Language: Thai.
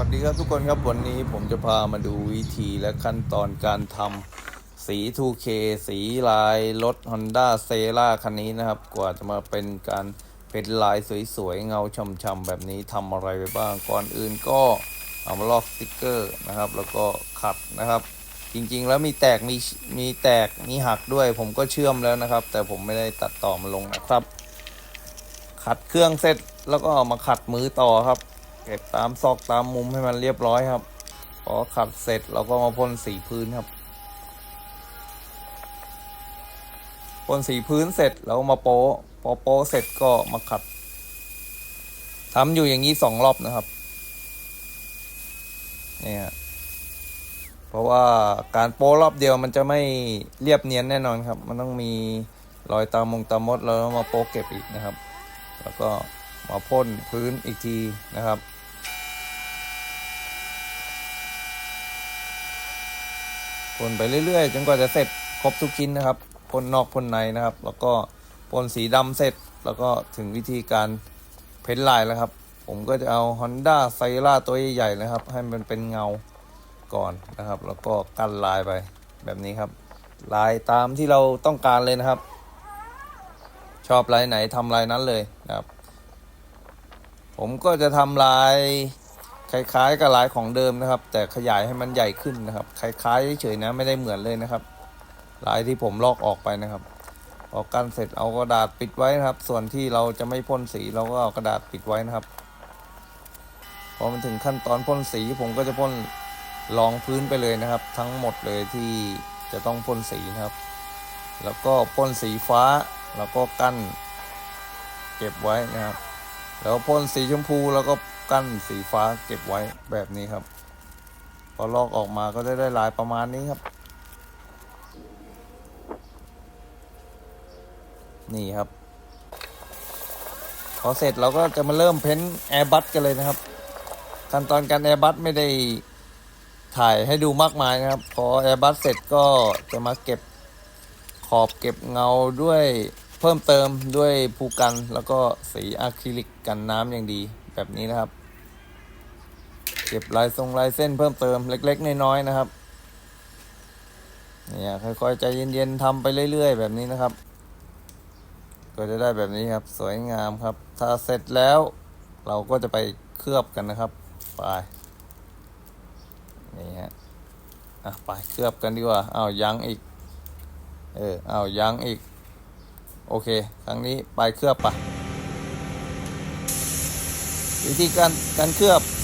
วัสดีครับทุกคนครับวันนี้ผมจะพามาดูวิธีและขั้นตอนการทำสี 2K สีลายรถ Honda c e l a คันนี้นะครับ กว่าจะมาเป็นการเป็นลายสวยๆ เงาช่ำๆแบบนี้ทำอะไรไปบ้าง ก่อนอื่นก็เอามาลอกสติกเกอร์นะครับ แล้วก็ขัดนะครับ จริงๆแล้วมีแตกมีมีแตกมีหักด้วย ผมก็เชื่อมแล้วนะครับ แต่ผมไม่ได้ตัดต่อมาลงนะครับ ขัดเครื่องเสร็จแล้วก็เอามาขัดมือต่อครับ เก็บตามซอกตามมุมให้มันเรียบร้อยครับพอขัดเสร็จเราก็มาพ่นสีพื้นครับพ่นสีพื้นเสร็จแล้วมาโป๊ะพอโป๊ะเสร็จก็มาขัดทำอยู่อย่างนี้สองรอบนะครับเนี่ยเพราะว่าการโป๊รอบเดียวมันจะไม่เรียบเนียนแน่นอนครับ มันต้องมีรอยตามมงตามมดแล้วมาโป๊เก็บอีกนะครับ แล้วก็มาพ่นพื้นอีกทีนะครับ พ่นไปเรื่อยๆจนกว่าจะเสร็จครบทุกชิ้นนะครับพ่นนอกพ่นในนะครับ แล้วก็พ่นสีดำเสร็จแล้วก็ถึงวิธีการเพ้นลายแล้วครับ ผมก็จะเอา Honda c y r a ตัวใหญ่ๆนะครับ ให้มันเป็นเงาก่อนนะครับ แล้วก็กั้นลายไปแบบนี้ครับ ลายตามที่เราต้องการเลยนะครับ ชอบลายไหนทำลายนั้นเลยนะครับ ผมก็จะทำลาย คล้ายๆกับลายของเดิมนะครับ แต่ขยายให้มันใหญ่ขึ้นนะครับ คล้ายๆเฉยๆนะไม่ได้เหมือนเลยนะครับ ลายที่ผมลอกออกไปนะครับพอกันเสร็จเอากระดาษปิดไว้นะครับ ส่วนที่เราจะไม่พ่นสีเราก็เอากระดาษปิดไว้นะครับพอมันถึงขั้นตอนพ่นสีผมก็จะพ่นรองพื้นไปเลยนะครับ ทั้งหมดเลยที่จะต้องพ่นสีนะครับ แล้วก็พ่นสีฟ้าแล้วก็กั้น เก็บไว้นะครับ แล้วพ่นสีชมพูแล้วก็ กั้นสีฟ้าเก็บไว้แบบนี้ครับ พอลอกออกมาก็จะได้ลายประมาณนี้ครับ นี่ครับ พอเสร็จเราก็จะมาเริ่มเพ้นแอร์บัสกันเลยนะครับ ขั้นตอนการแอร์บัสไม่ได้ถ่ายให้ดูมากมายนะครับ พอแอร์บัสเสร็จก็จะมาเก็บขอบเก็บเงาด้วยเพิ่มเติมด้วยภูกันแล้วก็สีอะคริลิกกันน้ำอย่างดีแบบนี้นะครับ เก็บลายทรงลายเส้นเพิ่มเติมเล็ก ๆ น้อยๆนะครับเนี่ยค่อยๆใจเย็นๆทำไปเรื่อย ๆ แบบนี้นะครับ ก็จะได้แบบนี้ครับ สวยงามครับ ถ้าเสร็จแล้ว เราก็จะไปเคลือบกันนะครับ ไปนี่ฮะอะไปเคลือบกันดีกว่าอ้าวยังอีก เอออ้าวยังอีก โอเคครั้งนี้ไปเคลือบปะวิธีการการเคลือบ